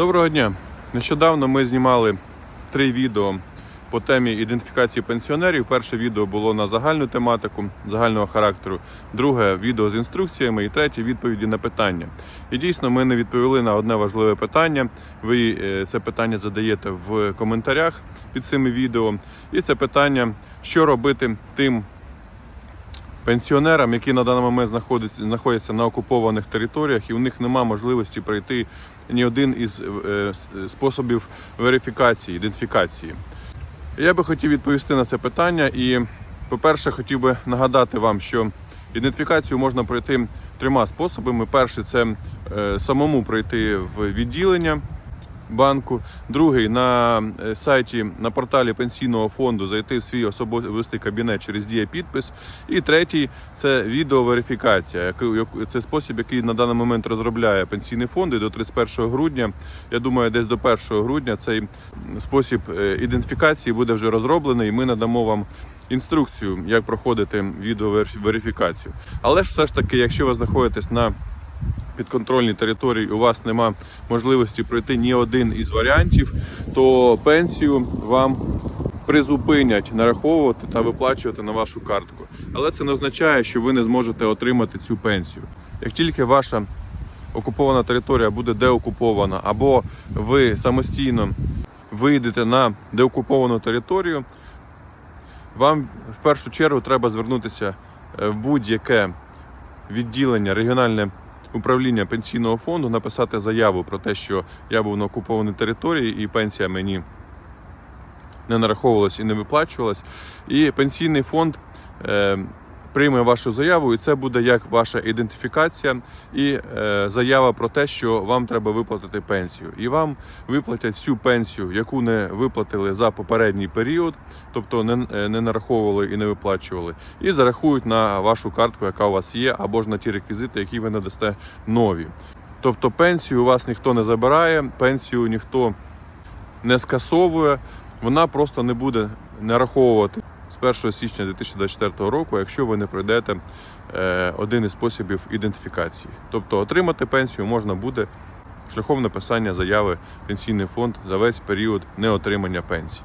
Доброго дня! Нещодавно ми знімали три відео по темі ідентифікації пенсіонерів. Перше відео було на загальну тематику загального характеру, друге відео з інструкціями і третє відповіді на питання. І дійсно ми не відповіли на одне важливе питання. Ви е, це питання задаєте в коментарях під цими відео. І це питання, що робити тим пенсіонерам, які на даний момент знаходяться, знаходяться на окупованих територіях, і у них немає можливості пройти ні один із е, способів верифікації, ідентифікації. Я би хотів відповісти на це питання. І, по-перше, хотів би нагадати вам, що ідентифікацію можна пройти трьома способами. Перший це е, самому пройти в відділення банку. Другий на е, сайті на порталі пенсійного фонду зайти в свій особистий кабінет через дія підпис. І третій це відеоверифікація. Це спосіб, який на даний момент розробляє пенсійний фонд і до 31 грудня. Я думаю, десь до 1 грудня цей спосіб е, ідентифікації буде вже розроблений, і ми надамо вам. Інструкцію, як проходити відеоверифікацію. Але ж все ж таки, якщо ви знаходитесь на підконтрольній території, у вас нема можливості пройти ні один із варіантів, то пенсію вам призупинять нараховувати та виплачувати на вашу картку. Але це не означає, що ви не зможете отримати цю пенсію. Як тільки ваша окупована територія буде деокупована, або ви самостійно вийдете на деокуповану територію, вам в першу чергу треба звернутися е, в будь-яке відділення, регіональне управління пенсійного фонду, написати заяву про те, що я був на окупованій території і пенсія мені не нараховувалась і не виплачувалась. І пенсійний фонд е, прийме вашу заяву, і це буде як ваша ідентифікація і е, заява про те, що вам треба виплатити пенсію. І вам виплатять всю пенсію, яку не виплатили за попередній період, тобто не, е, не нараховували і не виплачували, і зарахують на вашу картку, яка у вас є, або ж на ті реквізити, які ви надасте нові. Тобто пенсію у вас ніхто не забирає, пенсію ніхто не скасовує, вона просто не буде нараховувати з 1 січня 2024 року, якщо ви не пройдете е, один із способів ідентифікації. Тобто отримати пенсію можна буде шляхом написання заяви в пенсійний фонд за весь період неотримання пенсії.